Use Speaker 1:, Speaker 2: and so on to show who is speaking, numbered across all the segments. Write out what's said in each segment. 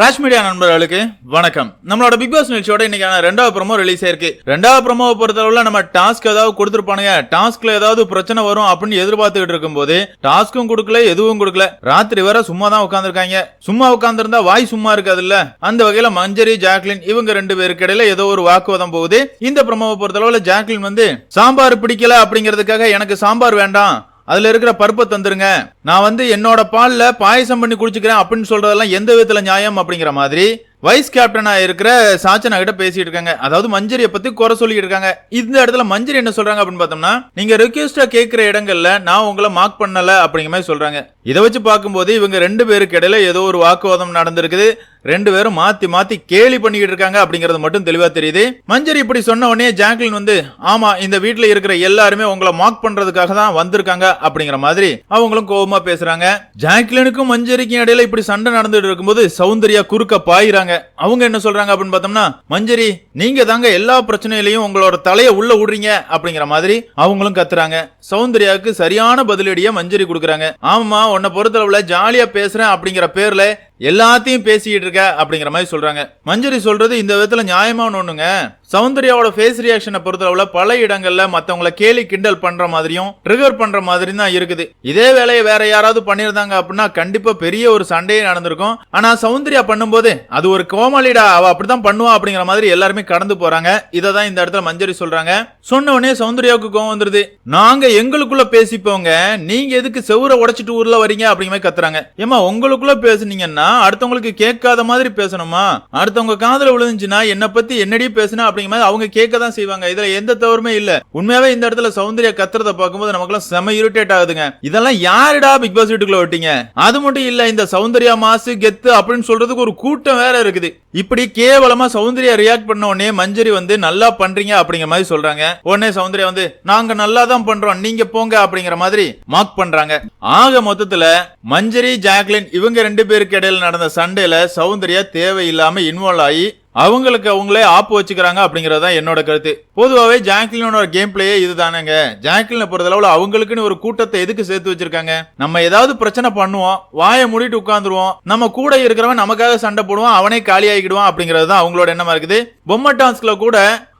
Speaker 1: Raj media நண்பர்களுக்கு வணக்கம். நம்மளோட பிக் பாஸ் நிகழ்ச்சியோட இன்னைக்கான ரெண்டாவது ப்ரமோ ரிலீஸ் ஆயிருக்கு ரெண்டாவது ப்ரமோவை பொறுத்தளவுல நம்ம டாஸ்க் ஏதாவது கொடுத்துருப்பானுங்க. டாஸ்க்ல ஏதாவது பிரச்சனை வரும் அப்படின்னு எதிர்பார்த்துக்கிட்டு இருக்கும்போது டாஸ்க்கும் கொடுக்கல எதுவும் கொடுக்கல. ராத்திரி வர சும்மா தான் உட்காந்துருக்காங்க சும்மா உட்காந்துருந்தா வாய் சும்மா இருக்காதுல்ல? அந்த வகையில மஞ்சரி ஜாக்லின் இவங்க ரெண்டு பேருக்கு இடையில ஏதோ ஒரு வாக்குவாதம் போகுது. இந்த ப்ரமோவை பொறுத்தளவுல ஜாக்லின் வந்து சாம்பார் பிடிக்கல அப்படிங்கிறதுக்காக எனக்கு சாம்பார் வேண்டாம். அதுல இருக்கிற பருப்பை தந்துருங்க. நான் வந்து என்னோட பால்ல பாயசம் பண்ணி குடிச்சுக்கிறேன் அப்படின்னு சொல்றதெல்லாம் எந்த விதத்துல நியாயம் அப்படிங்கிற மாதிரி வைஸ் கேப்டனா இருக்கிற சாச்சனா கிட்ட பேசிட்டு இருக்காங்க. அதாவது மஞ்சரியை பத்தி குறை சொல்லிட்டு இருக்காங்க. இந்த இடத்துல மஞ்சரி என்ன சொல்றாங்க அப்படின்னு பார்த்தோம்னா நீங்க ரெக்வஸ்டா கேட்கிற இடங்கள்ல நான் உங்களை மார்க் பண்ணல அப்படிங்கிற மாதிரி சொல்றாங்க. இதை வச்சு பார்க்கும்போது இவங்க ரெண்டு பேருக்கு இடையில ஏதோ ஒரு வாக்குவாதம் நடந்திருக்குது. ரெண்டு பேரும் மாத்தி மாத்தி கேலி பண்ணிக்கிட்டு இருக்காங்க அப்படிங்கறது மட்டும் தெளிவா தெரியுது. மஞ்சரி இப்படி சொன்ன உடனே ஜாக்லின் வந்து ஆமா இந்த வீட்டுல இருக்கிற எல்லாருமே உங்களை மார்க் பண்றதுக்காக தான் வந்திருக்காங்க அப்படிங்கிற மாதிரி அவங்களும் கோபமா பேசுறாங்க. ஜாக்லினுக்கும் மஞ்சரிக்கும் இடையில இப்படி சண்டை நடந்துட்டு இருக்கும்போது சௌந்தர்யா குறுக்க பாயிறாங்க. அவங்க என்ன சொல்றாங்க அப்படின்னு பார்த்தோம்னா மஞ்சரி நீங்க தாங்க எல்லா பிரச்சனையிலையும் உங்களோட தலையை உள்ள விடுறீங்க அப்படிங்கிற மாதிரி அவங்களும் கத்துறாங்க. சௌந்தர்யாவுக்கு சரியான பதிலடியை மஞ்சரி கொடுக்குறாங்க. ஆமா உன்னை பொறுத்தளவில் ஜாலியா பேசுறேன் அப்படிங்கிற பேர்ல எல்லாத்தையும் பேசிக்கிட்டு இருக்க அப்படிங்கிற மாதிரி சொல்றாங்க. மஞ்சரி சொல்றது இந்த விதத்துல நியாயமான ஒண்ணுங்க. சௌந்தர்யாவோட ஃபேஸ் ரியாக்ஷனை பொறுத்தளவுல பல இடங்கள்ல மத்தவங்களை கேலி கிண்டல் பண்ற மாதிரியும் ட்ரிகர் பண்ற மாதிரி தான் இருக்குது. இதே வேலையை வேற யாராவது பண்ணியிருந்தாங்க அப்படின்னா கண்டிப்பா பெரிய ஒரு சண்டையே நடந்திருக்கும். ஆனா சௌந்தர்யா பண்ணும்போது அது ஒரு கோமாளிடா அவ அப்படிதான் பண்ணுவா அப்படிங்கிற மாதிரி எல்லாருமே கடந்து போறாங்க. இதை தான் இந்த இடத்துல மஞ்சரி சொல்றாங்க. சொன்ன உடனே சௌந்தர்யாவுக்கு கோவம் வந்துருது. நாங்க எங்களுக்குள்ள பேசிப்போங்க. நீங்க எதுக்கு செவுரை உடைச்சிட்டு ஊர்ல வரீங்க அப்படிங்கிற மாதிரி கத்துறாங்க. ஏமா உங்களுக்குள்ள பேசுனீங்கன்னா அடுத்தவங்களுக்கு கேட்காத மாதிரி பேசணுமா? அடுத்தவங்க காதல விழுந்துச்சுன்னா என்ன பத்தி என்னடி பேசுனா அப்படிங்கிற மாதிரி அவங்க கேட்க தான் செய்வாங்க. இதுல எந்த தவறுமே இல்ல. உண்மையாவே இந்த இடத்துல சௌந்தர்யா கத்துறத பார்க்கும்போது நமக்குலாம் செம இரிட்டேட் ஆகுதுங்க. இதெல்லாம் யாருடா பிக் பாஸ் வீட்டுக்குள்ள விட்டீங்க அது மட்டும் இல்ல இந்த சௌந்தர்யா மாசு கெத்து அப்படின்னு சொல்றதுக்கு ஒரு கூட்டம் வேற இருக்குது. இப்படி கேவலமா சௌந்தர்யா ரியாக்ட் பண்ண உடனே மஞ்சரி வந்து நல்லா பண்றீங்க அப்படிங்கிற மாதிரி சொல்றாங்க. உடனே சௌந்தர்யா வந்து நாங்க நல்லா தான் பண்றோம் நீங்க போங்க அப்படிங்கிற மாதிரி மார்க் பண்றாங்க. ஆக மொத்தத்துல மஞ்சரி ஜாக்லின் இவங்க ரெண்டு பேருக்கு இடையில நடந்த சண்டையில சௌந்தர்யா தேவையில்லாம இன்வால்வ் ஆகி அவங்களுக்கு அவங்களே ஆப்பு வச்சுக்கிறாங்க அப்படிங்கறது தான் என்னோட கருத்து. பொதுவாகவே ஜாக்லினோட கேம் பிளேயே இதுதானேங்க. ஜாக்லினை பொறுத்தளவுல அவங்களுக்குன்னு ஒரு கூட்டத்தை எதுக்கு சேர்த்து வச்சிருக்காங்க? நம்ம ஏதாவது பிரச்சனை பண்ணுவோம் வாயை மூடிட்டு உட்காந்துருவோம் நம்ம கூட இருக்கிறவன் நமக்காக சண்டை போடுவான் அவனே காலி ஆகிடுவான் அப்படிங்கிறது தான் அவங்களோட எண்ணமா இருக்குது. பொம்மை டான்ஸ்ல கூட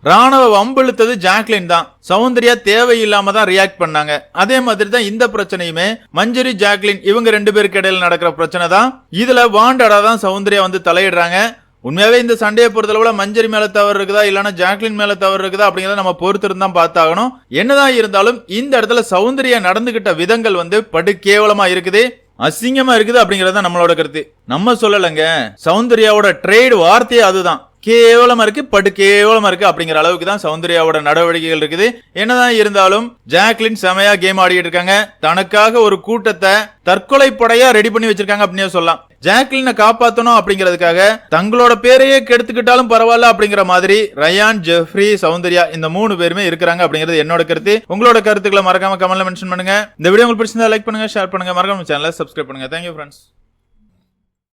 Speaker 1: ராணுவ வம்பிழுத்தது ஜாக்லின் தான். சௌந்தர்யா தேவையில்லாம தான் ரியாக்ட் பண்ணாங்க. அதே மாதிரி தான் இந்த பிரச்சனையுமே மஞ்சரி ஜாக்லின் இவங்க ரெண்டு பேருக்கு இடையில நடக்கிற பிரச்சனை தான். இதுல வாண்டடா தான் சௌந்தர்யா வந்து தலையிடுறாங்க. உண்மையாவே இந்த சண்டையை பொறுத்தளவுல மஞ்சரி மேல தவறு இருக்குதா இல்லைனா ஜாக்லின் மேல தவறு இருக்குதா அப்படிங்கறத நம்ம பொறுத்திருந்து பார்த்தாகணும். என்னதான் இருந்தாலும் இந்த இடத்துல சௌந்தர்யா நடந்துகிட்ட விதங்கள் வந்து படு கேவலமா இருக்குது அசிங்கமா இருக்குது அப்படிங்கறது நம்மளோட கருத்து. நம்ம சொல்லலைங்க சௌந்தர்யாவோட ட்ரேடு வார்த்தையே அதுதான். கேவலமா இருக்கு படு கேவலமா இருக்கு அப்படிங்கிற அளவுக்கு தான் சௌந்தர்யாவோட நடவடிக்கைகள் இருக்குது. என்னதான் இருந்தாலும் ஜாக்லின் செமையா கேம் ஆடிட்டு இருக்காங்க. தனக்காக ஒரு கூட்டத்தை தற்கொலை படையா ரெடி பண்ணி வச்சிருக்காங்க அப்படின்னு சொல்லலாம். ஜாக்லினை காப்பாத்தணும் அப்படிங்கிறதுக்காக தங்களோட பேரையே கெடுத்துக்கிட்டாலும் பரவாயில்ல அப்படிங்கிற மாதிரி ரயான் ஜெஃப்ரி சௌந்தர்யா இந்த மூணு பேருமே இருக்கிறாங்க அப்படிங்கிறது என்னோட கருத்து. உங்களோட கருத்துக்களை மறக்காம கமெண்ட்ல மென்ஷன் பண்ணுங்க. இந்த வீடியோ உங்களுக்கு பிடிச்சிருந்தா லைக் பண்ணுங்க ஷேர் பண்ணுங்க. மறக்காம சேனலை சப்ஸ்கிரைப் பண்ணுங்க. Thank you friends